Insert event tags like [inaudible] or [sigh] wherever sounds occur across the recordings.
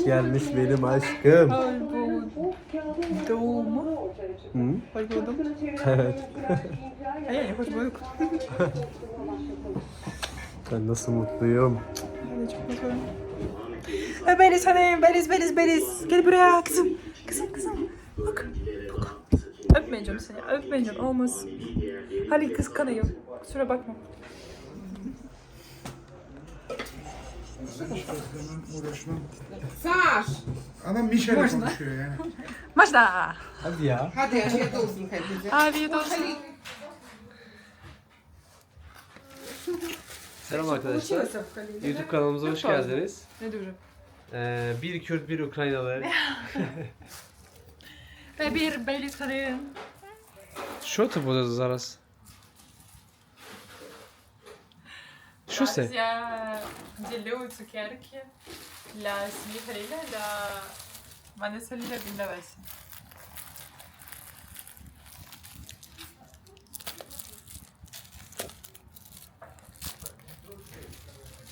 hoş gelmiş benim aşkım. Hoş bulduk. Hı? Hoş bulduk. Evet. Ay, ay, hoş bulduk. ben nasıl mutluyum. Ben de çok mutluyum. Beliz hanım, Beliz, Beliz, Beliz. Gel buraya kızım. Kızım, kızım. Bak, bak. Öpmeyeceğim seni, öpmeyeceğim. Olmaz. Halil kıskanıyor. Kusura bakma. Uğraşmam. Саш! Adam Mişel'le konuşuyor yani. Можна. Hadi ya. Hadi afiyet olsun hepinize. Afiyet olsun. Selam arkadaşlar. YouTube kanalımıza hoş geldiniz. Ne дуже. Ee, bir Kürt, bir Ukraynalı. Ve bir Beliz hanım. Що це буде зараз? Що це? Я ділю цукерки для сім'ї Халіля, для мене з Халіля для Весі.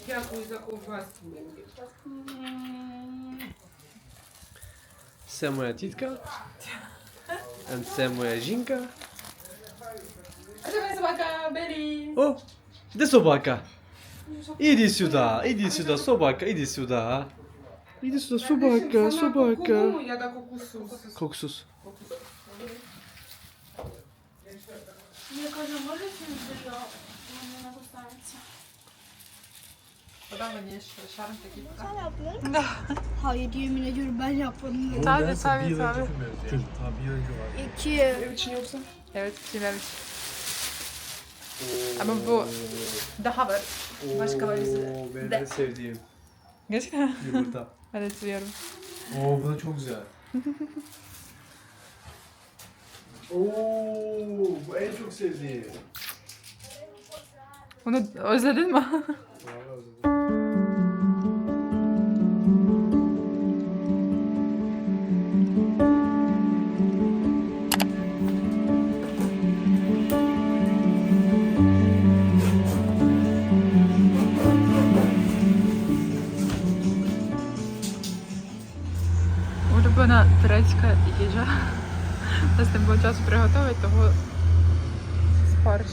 Дякую за ковбаску. Це моя тітка. Це моя жінка. А це моя собака Белі. О, де собака? Іди сюди, іди сюди, собака, іди сюди. Іди сюди, собака, собака. Я таку кусу. Коксус. Я кажу, можете вже мене не поставиться? Buradan da niye şöyle şarm takip Sen yaptın. Hayır yemin ediyorum ben yapmadım. Tabii tabii tabii. İki. Evet kimler için. Ama bu daha var. Başkaları Oo, benim en sevdiğim Gerçekten. yumurta. [laughs] Evet seviyorum. Oo, bu da çok güzel. [laughs] Oo, bu en çok sevdiğim. Onu özledin mi? Улюблена турецька їжа. У нас не було часу приготувати, того спарш.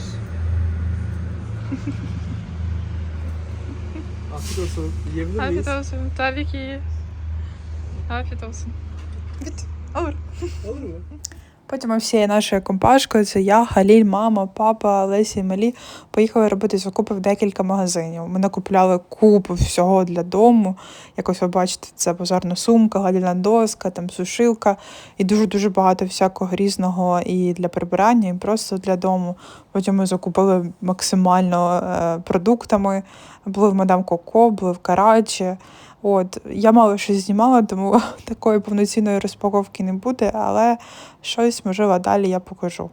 Afiyet olsun. Yiyebilir miyiz? Afiyet olsun. Tabii ki. Afiyet olsun. Git. Olur. Olur mu? Потім всією нашою компашкою, це я, Халіль, мама, папа, Лесі і Малі, поїхали робити закупи в декілька магазинів. Ми накупляли купу всього для дому. Якось ви бачите, це базарна сумка, гладільна доска, там сушилка і дуже-дуже багато всякого різного і для прибирання, і просто для дому. Потім ми закупили максимально е, продуктами. Були в мадам Коко, були в Карачі. От, я мало щось знімала, тому [laughs] такої повноцінної розпаковки не буде, але щось, можливо, далі я покажу.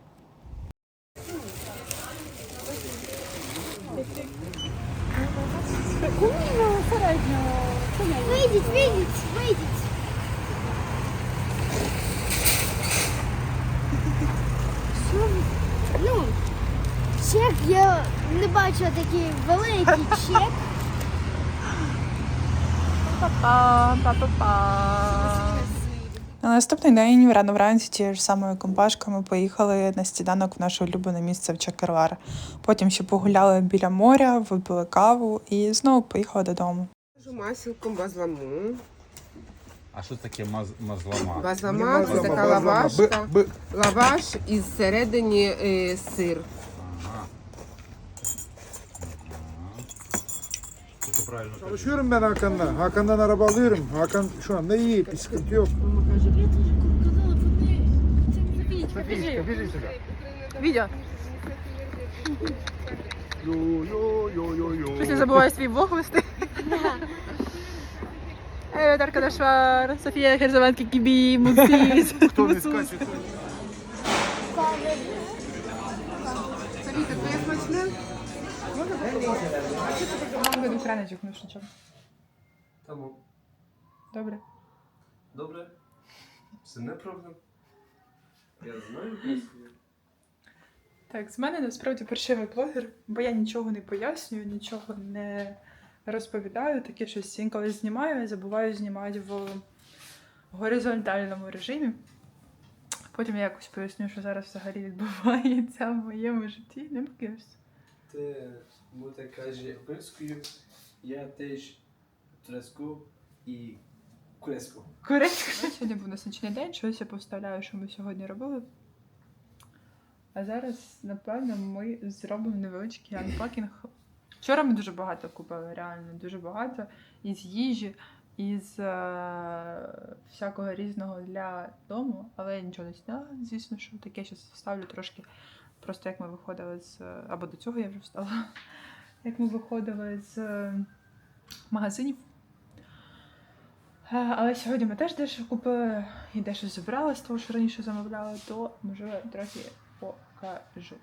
Вийдіть, вийдіть, вийдіть. Ну, чек я не бачила такий великий чек. На наступний день, рано вранці, тією ж самою компашкою, ми поїхали на сніданок в наше улюблене місце в Чакервар. Потім ще погуляли біля моря, випили каву і знову поїхали додому. Масілком базламу. А що таке маз, мазлама? Базлама це така Базлама, лавашка. Б, Б. Лаваш і всередині е, сир. Çok правильно кажу. Çalışıyorum ben Hakan'la. Hakan'dan araba alıyorum. Hakan şu anda iyi. Bir sıkıntı yok. Відео. Yo yo yo yo yo. Щось не забуваю свій блог вести. Evet arkadaşlar, Safiye her zamanki gibi mutsuz. [laughs] Кто не ну що чого. Tamam. Добре. Добре. Це не проблем. Я знаю. просто. Так, з мене насправді паршивий блогер, бо я нічого не пояснюю, нічого не розповідаю, таке щось інколи знімаю, і забуваю знімати в горизонтальному режимі. Потім я якось поясню, що зараз взагалі відбувається в моєму житті. Не покинусь. Ти буде каже українською, я теж турецьку і курецьку. Коротко. Сьогодні був насичений день, щось я поставляю, що ми сьогодні робили. А зараз, напевно, ми зробимо невеличкий анпакінг. Вчора ми дуже багато купили, реально дуже багато із їжі, із е- всякого різного для дому, але я нічого не зняла, звісно, що таке зараз вставлю трошки. Просто як ми виходили з. або до цього я вже встала. Як ми виходили з е, магазинів. Е, Але сьогодні ми теж дещо купили і дещо зібрали з того, що раніше замовляли, то можливо трохи покажу.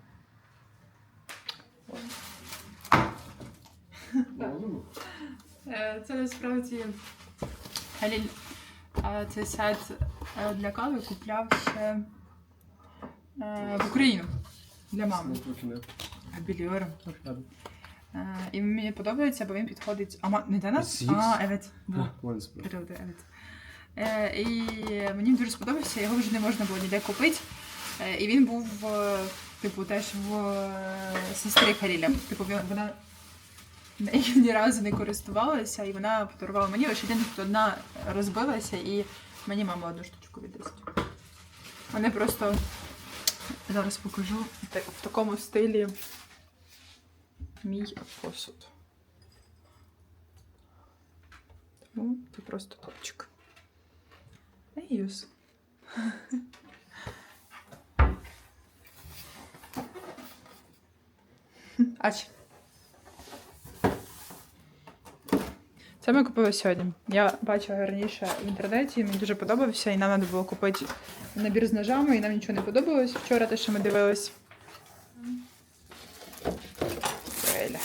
Е, Це насправді е, цей е, для кави купляв ще в Україну для мами. Біліором. Е, І мені подобається, бо він підходить. А не для нас? А, evet. Bu. Періоди, evet. І мені дуже сподобався, його вже не можна було ніде купити. Е, і він був, е, типу, теж в сестри Харіля. Типу, вона нею ні разу не користувалася, і вона подарувала мені. Ось один одна розбилася, і мені мама одну штучку віддасть. Вони просто зараз покажу в такому стилі мій посуд. Тому це просто топчик. Еюз. [laughs] Ач. Це ми купили сьогодні. Я бачила раніше в інтернеті, мені дуже подобався, і нам треба було купити набір з ножами, і нам нічого не подобалось. Вчора те, що ми дивились. Еля.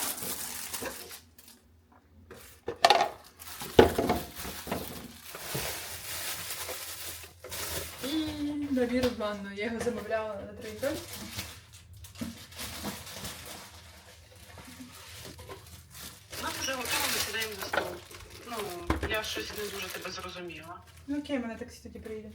І набір в ванну. Я його замовляла на 3 доль. У нас вже готово, ми сідаємо за стол. Ну, я щось не дуже тебе зрозуміла. Ну окей, мене таксі тоді приїде.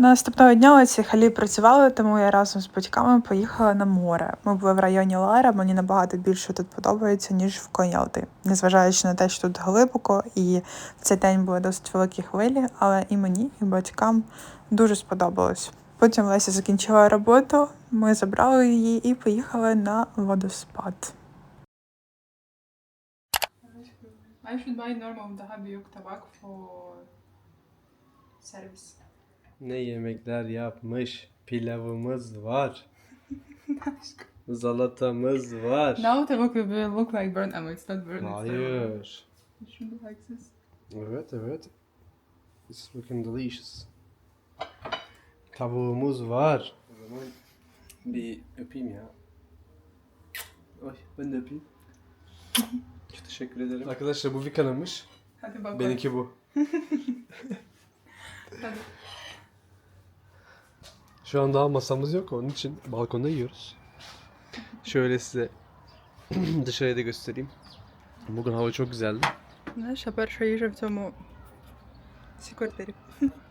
Наступного дня ці халі працювали, тому я разом з батьками поїхала на море. Ми були в районі Лара, мені набагато більше тут подобається, ніж в Конялти. Незважаючи на те, що тут глибоко, і в цей день були досить великі хвилі, але і мені, і батькам дуже сподобалось. Потім Леся закінчила роботу, ми забрали її і поїхали на водоспад. I should buy normal büyük tabak for service. Ne yemekler yapmış? Pilavımız var. [laughs] Salatamız var. Now tabak will be- look like burnt ama it's not burnt. it's Hayır. It should be like this. Evet evet. It's looking delicious. Tavuğumuz var. O zaman bir öpeyim ya. Ay ben de öpeyim. [laughs] Çok teşekkür ederim. Arkadaşlar bu Vika'nınmış. Hadi bakalım. Benimki bu. [laughs] Hadi. Şu an daha masamız yok onun için balkonda yiyoruz. Şöyle size [clears throat] dışarıya da göstereyim. Bugün hava çok güzeldi. Наша перша їжа в цьому цій квартирі.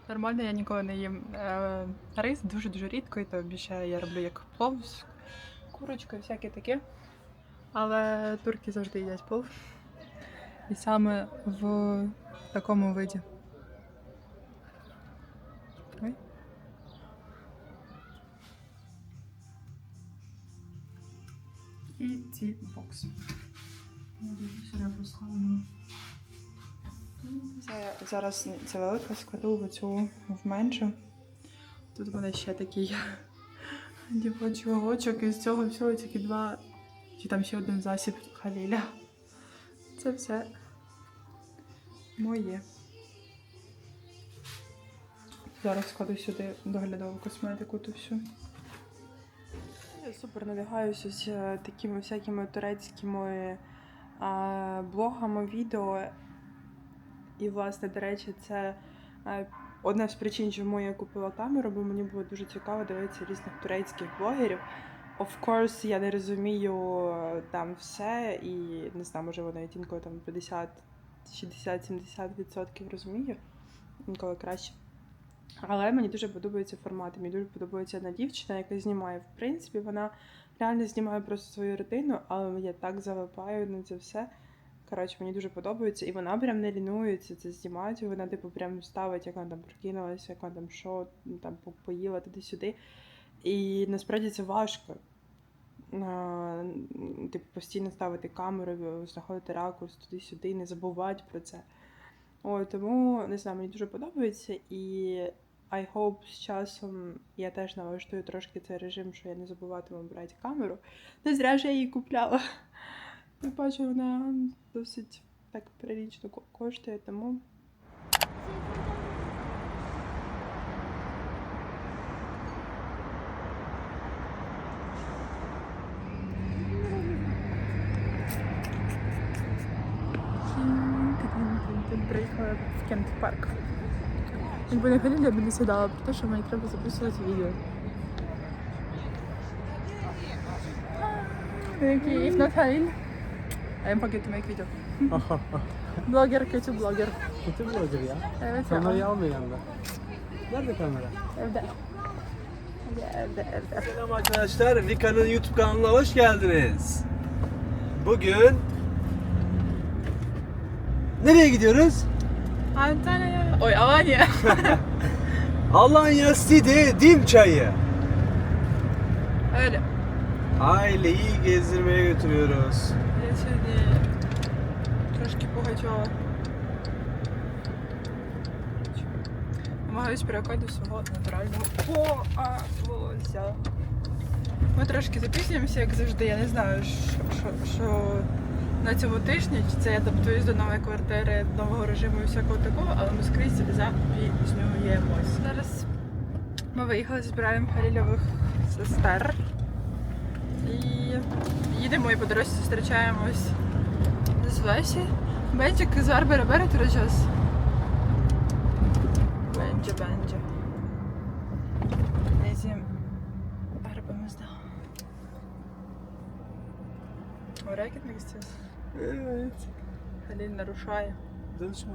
Нормально, я ніколи не їм е, рис дуже-дуже рідко, і то більше я роблю як плов з курочкою, всяке таке. Але турки завжди їдять плов. І саме в такому виді. І ці бокси. Це зараз це велика складу в цю в меншу. Тут мене ще такий [laughs] дівочок, і з цього всього тільки два, чи там ще один засіб халіля. Це все моє. Зараз складу сюди доглядову косметику ту всю. Я супер з е, такими всякими турецькими блогами, відео. І, власне, до речі, це е, одна з причин, чому я купила камеру, бо мені було дуже цікаво дивитися різних турецьких блогерів. of course, я не розумію е, там все, і не знаю, може навіть інколи там 50, 60, 70% розумію, інколи краще. Але мені дуже подобається формат. Мені дуже подобається одна дівчина, яка знімає. В принципі, вона реально знімає просто свою родину, але я так залипаю на це все. Коротше, мені дуже подобається, і вона прям не лінується це знімати. Вона, типу, прям ставить, як вона там прокинулася, як вона там що, там поїла туди-сюди. І насправді це важко. Типу, постійно ставити камеру, знаходити ракурс туди-сюди, не забувати про це. О, тому не знаю, мені дуже подобається, і I hope з часом я теж налаштую трошки цей режим, що я не забуватиму брати камеру. Не зря ж я її купляла. [laughs] Я бачу, вона досить так прилічно коштує, тому. Якби не Галіля, я б не сідала про те, що мені треба записувати відео. If not Halil, I am forget to make video. [laughs] Blogger, kötü blogger. Kötü blogger ya. Evet ya. Kamerayı alma yanında. Nerede kamera? Evde. Evde, evde. Selam arkadaşlar. Vika'nın YouTube kanalına hoş geldiniz. Bugün nereye gidiyoruz? Antalya. Oy Alanya. [laughs] Alanya City Dim Çayı. Öyle. Aileyi gezdirmeye götürüyoruz. Я трошки погачала. Намагаюсь переходити свого натурального волосся. Ми трошки запізнюємося, як завжди. Я не знаю, що, що, що на цьому тижні, чи це я адаптуюсь до нової квартири, нового режиму і всякого такого, але ми скрізь запізнюємось. Зараз ми виїхали, збираємо Халільових сестер. І їдемо і по дорозі зустрічаємось з Лесі. Бенчик з Барбара бере час. Бенче, бенче. Neyse. Arabamızda. Oraya gitmek istiyoruz. Halil нарушає. Danışma.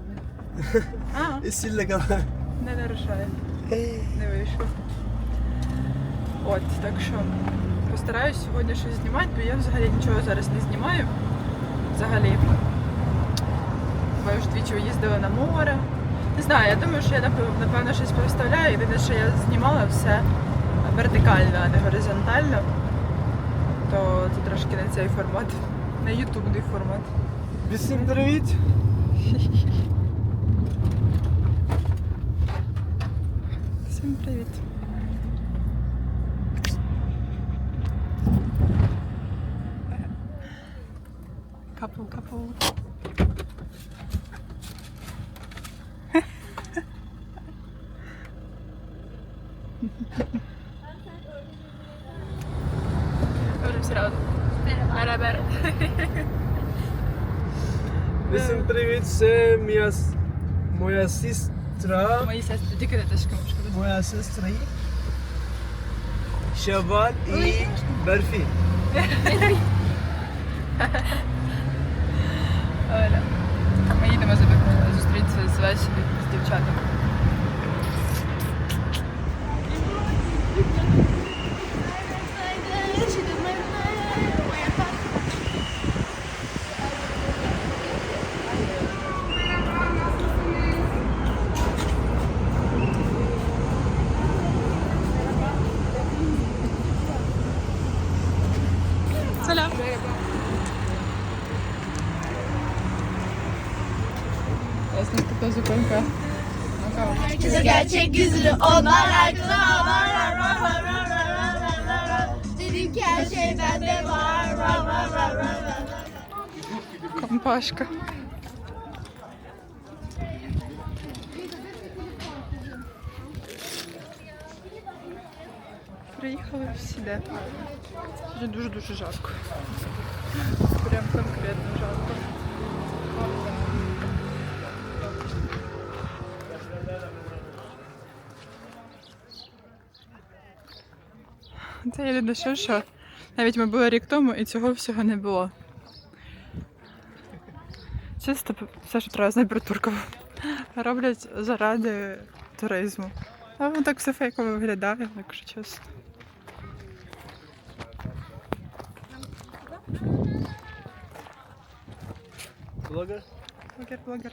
А, Esille kamera. не нарушає. Не вийшов. От, так що постараюсь сьогодні щось знімати, бо я взагалі нічого зараз не знімаю. Взагалі. Бо я вже двічі їздила на море. Не знаю, я думаю, що я напевно щось представляю. Єдине, що я знімала все вертикально, а не горизонтально. То це трошки не цей формат. Не ютубний формат. Всім привіт. Всім привіт. Капл, капл. Всім привіт. Це моя, с- моя сестра. Мої сестри, тільки не тишки мушка. Моя сестра. Şevval і Берфі. Оля. Ми їдемо за- зустрітися з Васілі, з дівчатами. Ось наступна зупинка. Herkese gerçek yüzlü onlar aklına Dedim ki her şey bende var. Компашка. Приїхали всі де. Сьогодні дуже-дуже жарко. Прям конкретно Це єдине що, що Навіть ми були рік тому і цього всього не було. Чисто все, що треба знати про. Роблять заради туризму. А воно так все фейково виглядає, якщо чесно. Blogger? Блогер, блогер.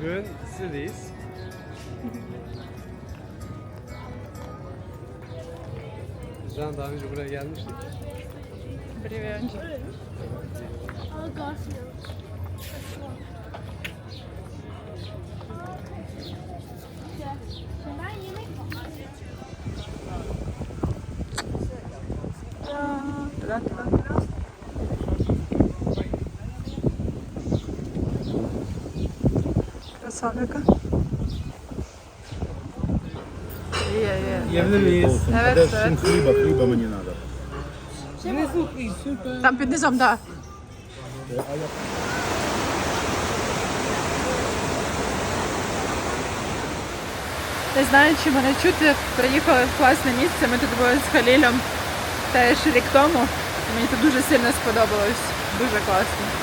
Bugün sizdeyiz. Bizden daha önce buraya gelmiştik. Bir önce. Aa, Yiyebilir miyiz? Evet, evet. Хліба, хліба мені треба. Там під низом, так. Не знаю, чи мене чути. Приїхали в класне місце. Ми тут були з Халілем теж рік тому. Мені тут дуже сильно сподобалось. Дуже класно.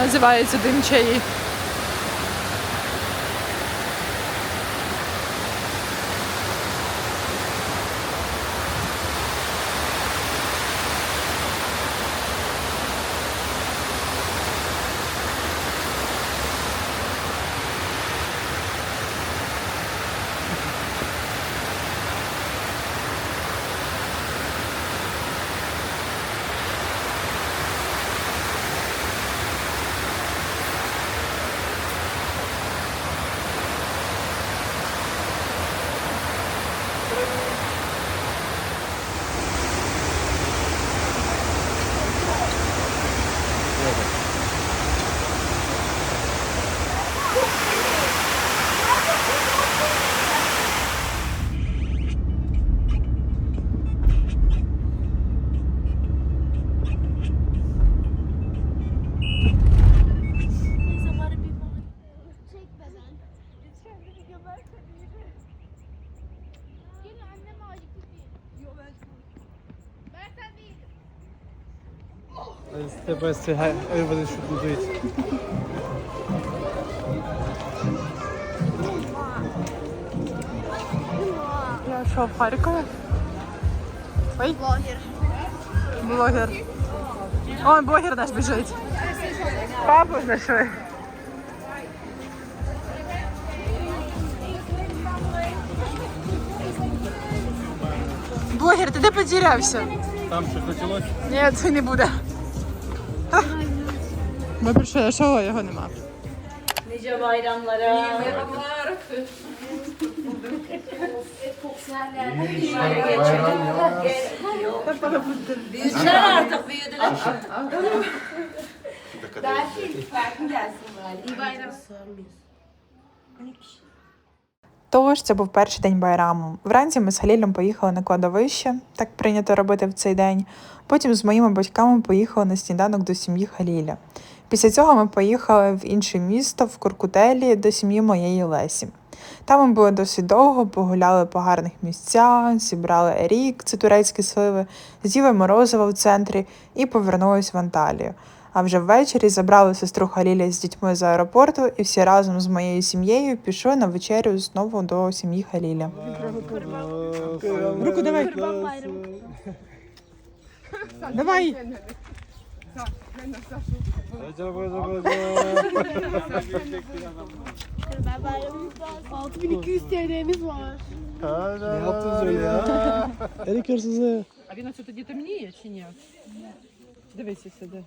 Називається Дим чаї. Step, hi- everybody should do. Я що, в Харкові? Ой. Блогер. Блогер. О, блогер наш біжить. Папу знайшли. Блогер, ти де потерявся? Там щось почалось? Ні, це не буде. Ми прийшли шоу, а його нема. Тож це був перший день Байраму. Вранці ми з Халілем поїхали на кладовище, так прийнято робити в цей день. Потім з моїми батьками поїхали на сніданок до сім'ї Халіля. Після цього ми поїхали в інше місто, в Куркутелі, до сім'ї моєї Лесі. Там ми були досить довго, погуляли по гарних місцях, зібрали ерік, це турецькі сливи, з'їли морозиво в центрі і повернулись в Анталію. А вже ввечері забрали сестру Халіля з дітьми з аеропорту і всі разом з моєю сім'єю пішли на вечерю знову до сім'ї Халіля. Руку давай. Давай. Acaba acaba Babalarımızda 6200 TL'miz var. Ne yaptınız öyle ya? [laughs] Erik hırsızı. А він оце тоді темніє чи ні? Дивися сюди.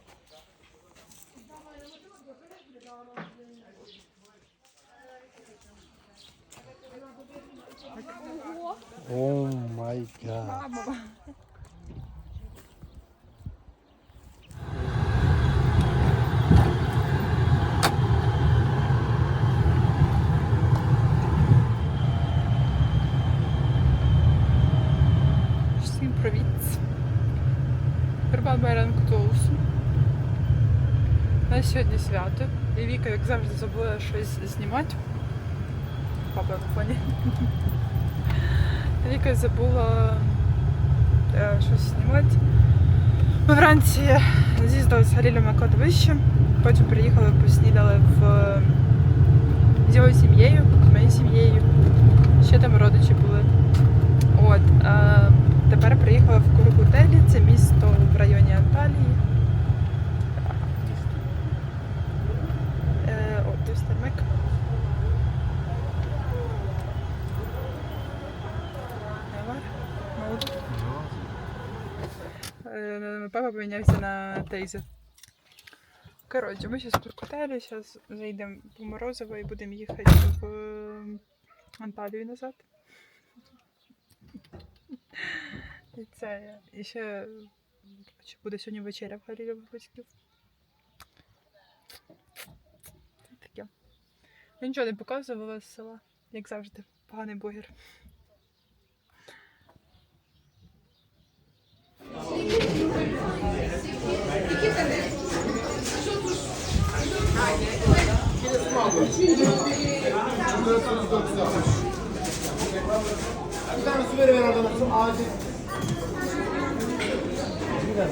Oh my god. Свято. І Віка, як завжди, забула щось знімати. Папа на фоні. [laughs] Віка забула е, щось знімати. Ми вранці з'їздили з Галілем на кладовище, потім приїхали, поснідали в е, з його сім'єю, з моєю сім'єю. Ще там родичі були. От, е, тепер приїхала в Кургутелі, це місто в районі Анталії. Е, от, ось термик. Давай, молодець. Е, Папа помінявся на Тейзер. Коротше, ми зараз в Куркутелі, зараз зайдемо по Морозово і будемо їхати в е, Анталію назад. І це і ще коротше, буде сьогодні вечеря в Гарілєвих батьків. Таке. Я нічого не показувала з села, як завжди, поганий блогер. İki tane. Şu otur. Haydi. Kilosunu aldım. Üçüncü. Kilosunu dokuz aldım. Bir tane su veriver oradan olsun. Acil. Bir tane.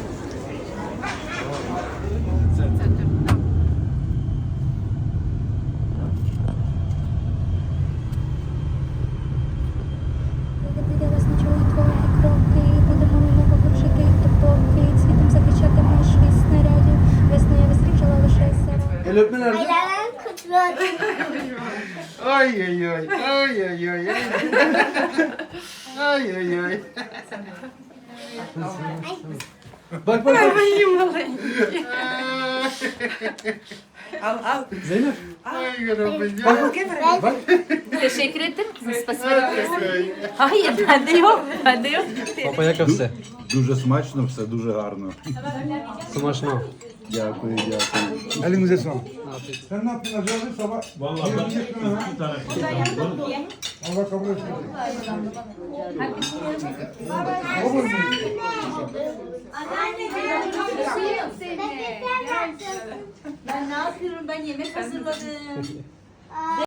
El öpme nerede? [laughs] Ay ay ay. Ay ay ay. Ay ay ay. Bak bak bak. Al al. Zeynep. Ay Bak bakayım. bak. Teşekkür ederim kızım. Спасибо. Hayır bende yok. Bende yok. Папа, як все? Дуже смачно, все дуже гарно. Смачно. Дякую, дякую. Elinize sağlık. Sen ne yaptın Hacı abi sabah? Vallahi ben iki tane. Allah kabul etsin. Olur mu? Ben ne yapıyorum? Ben yemek hazırladım.